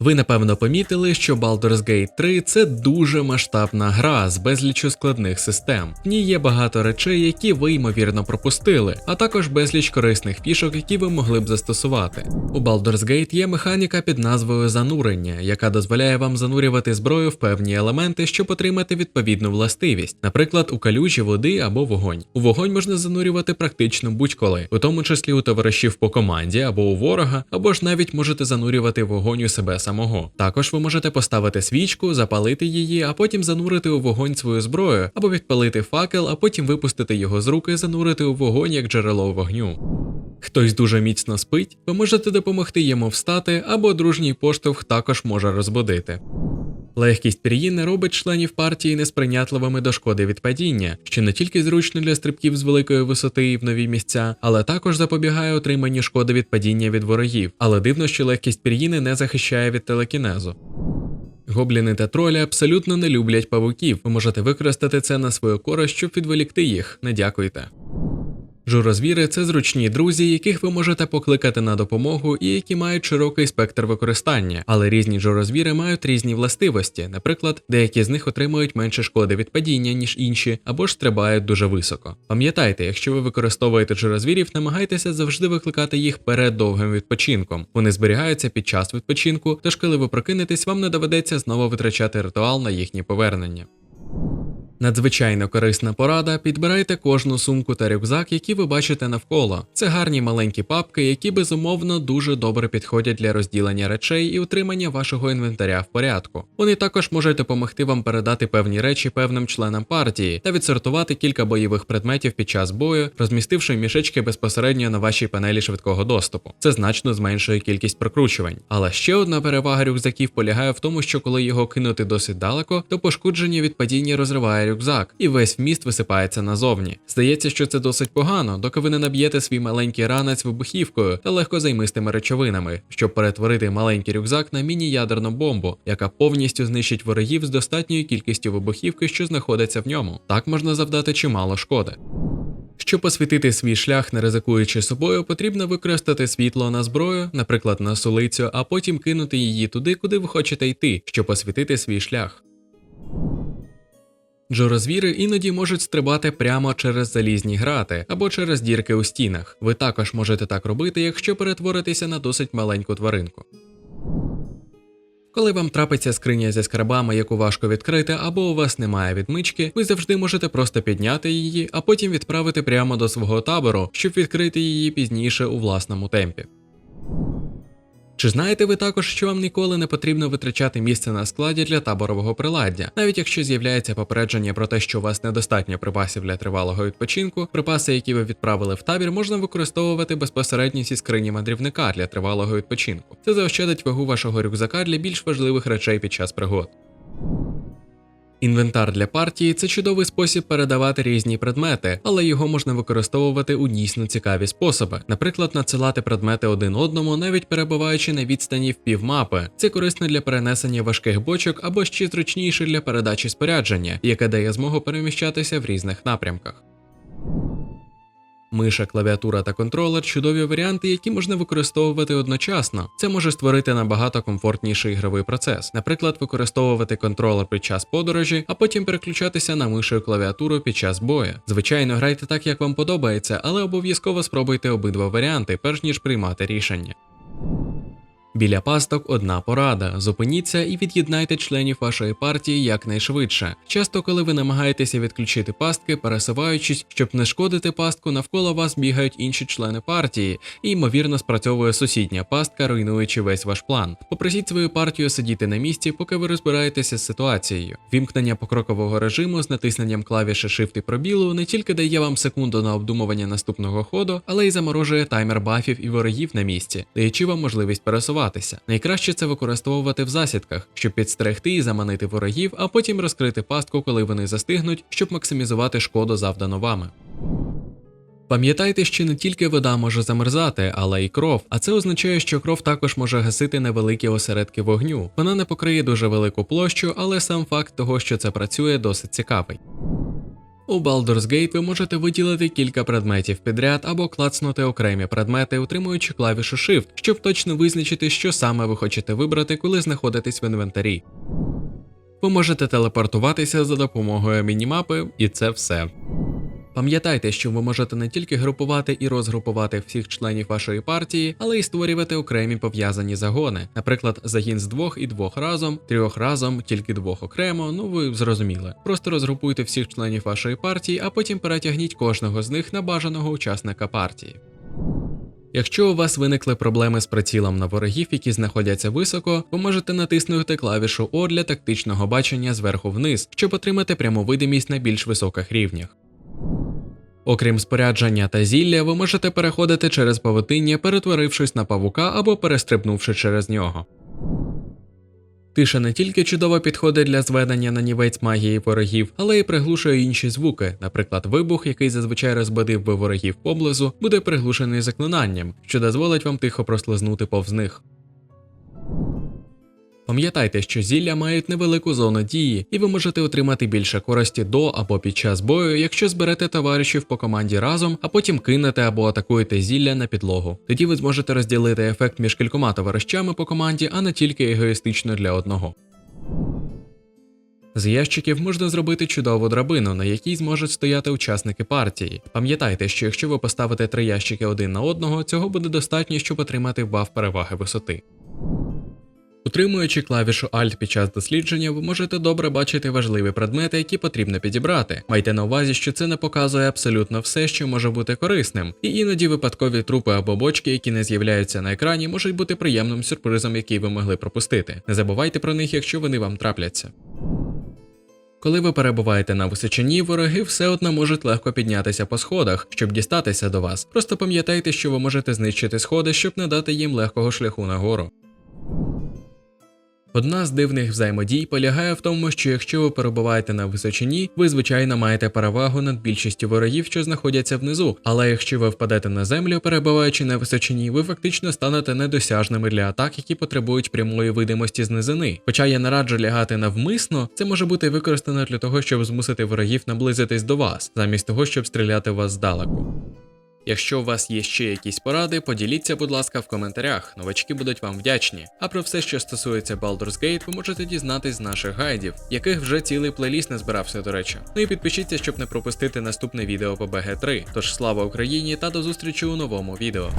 Ви напевно помітили, що Baldur's Gate 3 це дуже масштабна гра з безліччю складних систем. В ній є багато речей, які ви ймовірно пропустили, а також безліч корисних фішок, які ви могли б застосувати. У Baldur's Gate є механіка під назвою занурення, яка дозволяє вам занурювати зброю в певні елементи, щоб отримати відповідну властивість, наприклад, у калюжі води або вогонь. У вогонь можна занурювати практично будь-коли, у тому числі у товаришів по команді або у ворога, або ж навіть можете занурювати вогонь у себе самого. Також ви можете поставити свічку, запалити її, а потім занурити у вогонь свою зброю, або відпалити факел, а потім випустити його з руки занурити у вогонь як джерело вогню. Хтось дуже міцно спить, ви можете допомогти йому встати, або дружній поштовх також може розбудити. Легкість пір'їни робить членів партії несприйнятливими до шкоди від падіння, що не тільки зручно для стрибків з великої висоти і в нові місця, але також запобігає отриманню шкоди від падіння від ворогів. Але дивно, що легкість пір'їни не захищає від телекінезу. Гобліни та тролі абсолютно не люблять павуків. Ви можете використати це на свою користь, щоб відволікти їх. Не дякуйте. Журозвіри це зручні друзі, яких ви можете покликати на допомогу і які мають широкий спектр використання, але різні журозвіри мають різні властивості. Наприклад, деякі з них отримують менше шкоди від падіння, ніж інші, або ж стрибають дуже високо. Пам'ятайте, якщо ви використовуєте журозвірів, намагайтеся завжди викликати їх перед довгим відпочинком. Вони зберігаються під час відпочинку, тож коли ви прокинетесь, вам не доведеться знову витрачати ритуал на їхнє повернення. Надзвичайно корисна порада. Підбирайте кожну сумку та рюкзак, які ви бачите навколо. Це гарні маленькі папки, які безумовно дуже добре підходять для розділення речей і утримання вашого інвентаря в порядку. Вони також можуть допомогти вам передати певні речі певним членам партії та відсортувати кілька бойових предметів під час бою, розмістивши мішечки безпосередньо на вашій панелі швидкого доступу. Це значно зменшує кількість прокручувань. Але ще одна перевага рюкзаків полягає в тому, що коли його кинути досить далеко, то пошкодження від падіння розриває рюкзак, і весь вміст висипається назовні. Здається, що це досить погано, доки ви не наб'єте свій маленький ранець вибухівкою та легкозаймистими речовинами, щоб перетворити маленький рюкзак на міні-ядерну бомбу, яка повністю знищить ворогів з достатньою кількістю вибухівки, що знаходиться в ньому. Так можна завдати чимало шкоди. Щоб освітити свій шлях, не ризикуючи собою, потрібно використати світло на зброю, наприклад, на сулицю, а потім кинути її туди, куди ви хочете йти, щоб освітити свій шлях. Джорозвіри іноді можуть стрибати прямо через залізні грати або через дірки у стінах. Ви також можете так робити, якщо перетворитеся на досить маленьку тваринку. Коли вам трапиться скриня зі скарбами, яку важко відкрити, або у вас немає відмички, ви завжди можете просто підняти її, а потім відправити прямо до свого табору, щоб відкрити її пізніше у власному темпі. Чи знаєте ви також, що вам ніколи не потрібно витрачати місце на складі для таборового приладдя, навіть якщо з'являється попередження про те, що у вас недостатньо припасів для тривалого відпочинку, припаси, які ви відправили в табір, можна використовувати безпосередньо зі скрині мандрівника для тривалого відпочинку. Це заощадить вагу вашого рюкзака для більш важливих речей під час пригод. Інвентар для партії це чудовий спосіб передавати різні предмети, але його можна використовувати у дійсно цікаві способи. Наприклад, надсилати предмети один одному, навіть перебуваючи на відстані в півмапи. Це корисно для перенесення важких бочок або ще зручніше для передачі спорядження, яке дає змогу переміщатися в різних напрямках. Миша, клавіатура та контролер чудові варіанти, які можна використовувати одночасно. Це може створити набагато комфортніший ігровий процес. Наприклад, використовувати контролер під час подорожі, а потім переключатися на мишу і клавіатуру під час бою. Звичайно, грайте так, як вам подобається, але обов'язково спробуйте обидва варіанти, перш ніж приймати рішення. Біля пасток одна порада: зупиніться і від'єднайте членів вашої партії якнайшвидше. Часто, коли ви намагаєтеся відключити пастки, пересуваючись, щоб не шкодити пастку, навколо вас бігають інші члени партії, і ймовірно спрацьовує сусідня пастка, руйнуючи весь ваш план. Попросіть свою партію сидіти на місці, поки ви розбираєтеся з ситуацією. Вімкнення покрокового режиму з натисненням клавіші Shift і пробілу не тільки дає вам секунду на обдумування наступного ходу, але й заморожує таймер бафів і ворогів на місці, даючи вам можливість пересувати сховатися. Найкраще це використовувати в засідках, щоб підстерегти і заманити ворогів, а потім розкрити пастку, коли вони застигнуть, щоб максимізувати шкоду завдану вами. Пам'ятайте, що не тільки вода може замерзати, але й кров, а це означає, що кров також може гасити невеликі осередки вогню. Вона не покриє дуже велику площу, але сам факт того, що це працює, досить цікавий. У Baldur's Gate ви можете виділити кілька предметів підряд або клацнути окремі предмети, утримуючи клавішу Shift, щоб точно визначити, що саме ви хочете вибрати, коли знаходитесь в інвентарі. Ви можете телепортуватися за допомогою мінімапи, і це все. Пам'ятайте, що ви можете не тільки групувати і розгрупувати всіх членів вашої партії, але й створювати окремі пов'язані загони. Наприклад, загін з двох і двох разом, трьох разом, тільки двох окремо. Ну ви зрозуміли. Просто розгрупуйте всіх членів вашої партії, а потім перетягніть кожного з них на бажаного учасника партії. Якщо у вас виникли проблеми з прицілом на ворогів, які знаходяться високо, ви можете натиснути клавішу О для тактичного бачення зверху вниз, щоб отримати пряму видимість на більш високих рівнях. Окрім спорядження та зілля, ви можете переходити через павутиння, перетворившись на павука або перестрибнувши через нього. Тиша не тільки чудово підходить для зведення на нівець магії ворогів, але й приглушує інші звуки. Наприклад, вибух, який зазвичай розбадив би ворогів поблизу, буде приглушений заклинанням, що дозволить вам тихо прослизнути повз них. Пам'ятайте, що зілля мають невелику зону дії, і ви можете отримати більше користі до або під час бою, якщо зберете товаришів по команді разом, а потім кинете або атакуєте зілля на підлогу. Тоді ви зможете розділити ефект між кількома товаришами по команді, а не тільки егоїстично для одного. З ящиків можна зробити чудову драбину, на якій зможуть стояти учасники партії. Пам'ятайте, що якщо ви поставите три ящики один на одного, цього буде достатньо, щоб отримати баф переваги висоти. Утримуючи клавішу Alt під час дослідження, ви можете добре бачити важливі предмети, які потрібно підібрати. Майте на увазі, що це не показує абсолютно все, що може бути корисним, і іноді випадкові трупи або бочки, які не з'являються на екрані, можуть бути приємним сюрпризом, який ви могли пропустити. Не забувайте про них, якщо вони вам трапляться. Коли ви перебуваєте на височині, вороги все одно можуть легко піднятися по сходах, щоб дістатися до вас. Просто пам'ятайте, що ви можете знищити сходи, щоб не дати їм легкого шляху нагору. Одна з дивних взаємодій полягає в тому, що якщо ви перебуваєте на височині, ви звичайно маєте перевагу над більшістю ворогів, що знаходяться внизу. Але якщо ви впадете на землю, перебуваючи на височині, ви фактично станете недосяжними для атак, які потребують прямої видимості з низини. Хоча я не раджу лягати навмисно, це може бути використано для того, щоб змусити ворогів наблизитись до вас, замість того, щоб стріляти вас здалеку. Якщо у вас є ще якісь поради, поділіться, будь ласка, в коментарях. Новачки будуть вам вдячні. А про все, що стосується Baldur's Gate, ви можете дізнатись з наших гайдів, яких вже цілий плейліст не збирався, до речі. Ну і підпишіться, щоб не пропустити наступне відео по BG3. Тож слава Україні та до зустрічі у новому відео.